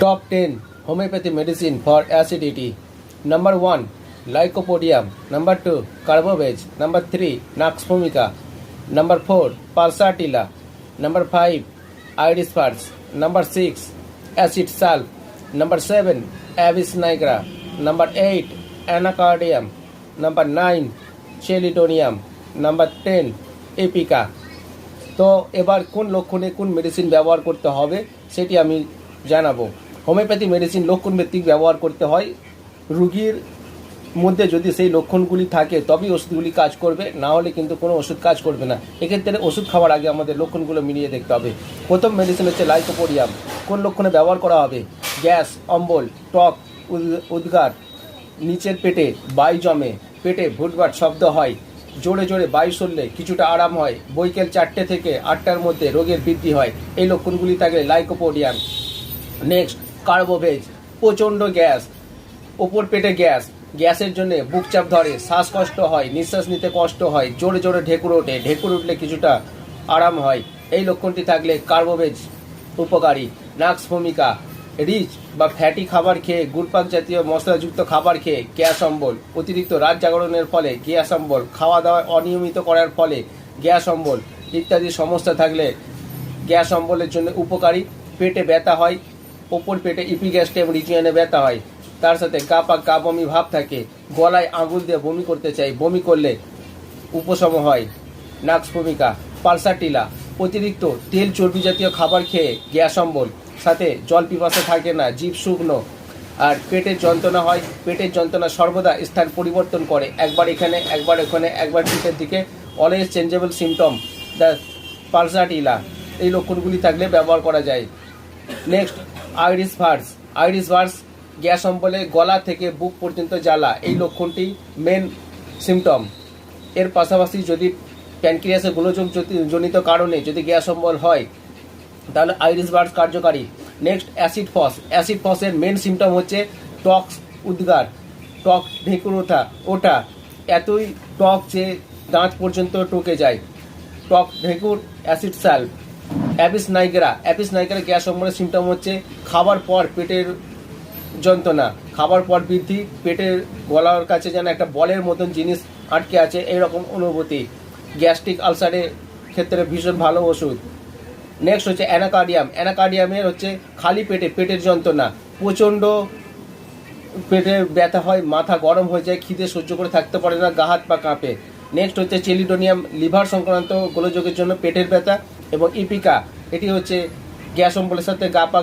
Top 10 homeopathy medicine for acidity. Number 1 Lycopodium. Number 2 Carbovage. Number 3 Nux. Number 4 Pulsatilla. Number 5 Iris furs. Number 6 Acid salve. Number 7 Avis nigra. Number 8 Anacardium. Number 9 Chelidonium. Number 10 Epica. তো এবার কোন লক্ষণে কোন medicine ব্যবহার করতে হবে সেটি আমি জানাব হোমিওপ্যাথি মেডিসিন লক্ষণ ভিত্তিক ব্যবহার করতে হয়। রুগীর মধ্যে যদি সেই লক্ষণগুলি থাকে, তবেই ওষুধগুলি কাজ করবে, না হলে কিন্তু কোনো ওষুধ কাজ করবে না। এক্ষেত্রে ওষুধ খাওয়ার আগে আমাদের লক্ষণগুলো মিলিয়ে দেখতে হবে। প্রথম মেডিসিন হচ্ছে লাইকোপোডিয়াম কোন লক্ষণে ব্যবহার করা হবে? গ্যাস, অম্বল, টক, উদ- উদ্গার, নিচের পেটে বাই জমে, পেটে ভুটভাট শব্দ হয়, জোরে জোরে বায়ু সরলে কিছুটা আরাম হয়, বৈকাল চারটে থেকে আটটার মধ্যে রোগের বৃদ্ধি হয়। এই লক্ষণগুলি থাকলে লাইকোপোডিয়াম নেক্সট কার্বোভেজ, প্রচণ্ড গ্যাস, ওপর পেটে গ্যাস, গ্যাসের জন্য বুক চাপ ধরে, শ্বাসকষ্ট হয়, নিঃশ্বাস নিতে কষ্ট হয়, জোরে জোরে ঢেকুর ওঠে, ঢেকুর উঠলে কিছুটা আরাম হয়। এই লক্ষণটি থাকলে কার্বোভেজ উপকারী। নাক্স ভূমিকা, রিচ বা ফ্যাটি খাবার খেয়ে, গুড়পাক জাতীয় মশলাযুক্ত খাবার খেয়ে, গ্যাস অম্বল, অতিরিক্ত রাত জাগরণের ফলে গ্যাস অম্বল খাওয়া দাওয়া অনিয়মিত করার ফলে গ্যাস অম্বল ইত্যাদি সমস্যা থাকলে গ্যাস অম্বলের জন্য উপকারী। পেটে ব্যথা হয় ওপর পেটে ইপিগ্যাস্ট্রিয়াম রিজিয়নে ব্যথা হয় তার সাথে গা পাক গা বমি ভাব থাকে। গলায় আঙুল দিয়ে বমি করতে চাই, বমি করলে উপশম হয়। নাক্স ভূমিকা পালসাটিলা অতিরিক্ত তেল চর্বি জাতীয় খাবার খেয়ে গ্যাস অম্বল। সাথে জল পিপাসা থাকে না, জীব শুকনো। আর পেটের যন্ত্রণা হয়, পেটের যন্ত্রণা সর্বদা স্থান পরিবর্তন করে। একবার এখানে একবার এখানে একবার পিঠের দিকে। Always changeable symptom the Pulsatilla এই লক্ষণগুলি থাকলে ব্যবহার করা যায়। Next iris vers. Iris vers gas অম্বলে গলা থেকে বুক পর্যন্ত জ্বালা, এই লক্ষণটি মেন সিমটম এর পাশাপাশি যদি প্যানক্রিয়াসের গোলযোগ জনিত কারণে যদি গ্যাস অম্বল হয়, তাহলে আইরিস বার্ডস কার্যকারী। নেক্সট অ্যাসিড ফস অ্যাসিড ফসের মেন সিমটম হচ্ছে টক্স উদ্গার টক ঢেকুর ওঠা ওটা এতই টক যে দাঁত পর্যন্ত টকে যায়। টক ঢেকুর অ্যাসিড সাল Abies nigra Abies nigra gas অম্বলের symptom হচ্ছে খাবার পর পেটের যন্ত্রণা, খাবার পর বৃদ্ধি, পেটের গলার কাছে যেন একটা বলের মতন জিনিস আটকে আছে, এইরকম অনুভূতি। গ্যাস্ট্রিক আলসারের ক্ষেত্রে ভীষণ ভালো ওষুধ। নেক্সট হচ্ছে অ্যানাকার্ডিয়াম। অ্যানাকার্ডিয়ামের হচ্ছে খালি পেটে পেটের যন্ত্রণা। প্রচণ্ড পেটে ব্যথা হয়, মাথা গরম হয়ে যায়, খিদে সহ্য করে থাকতে পারে না, গা হাত কাঁপে। নেক্সট হচ্ছে চেলিডোনিয়াম লিভার সংক্রান্ত গোলযোগের জন্য পেটের ব্যথা। এবং ইপিকা এটি হচ্ছে গ্যাস অম্বলের সাথে গা পা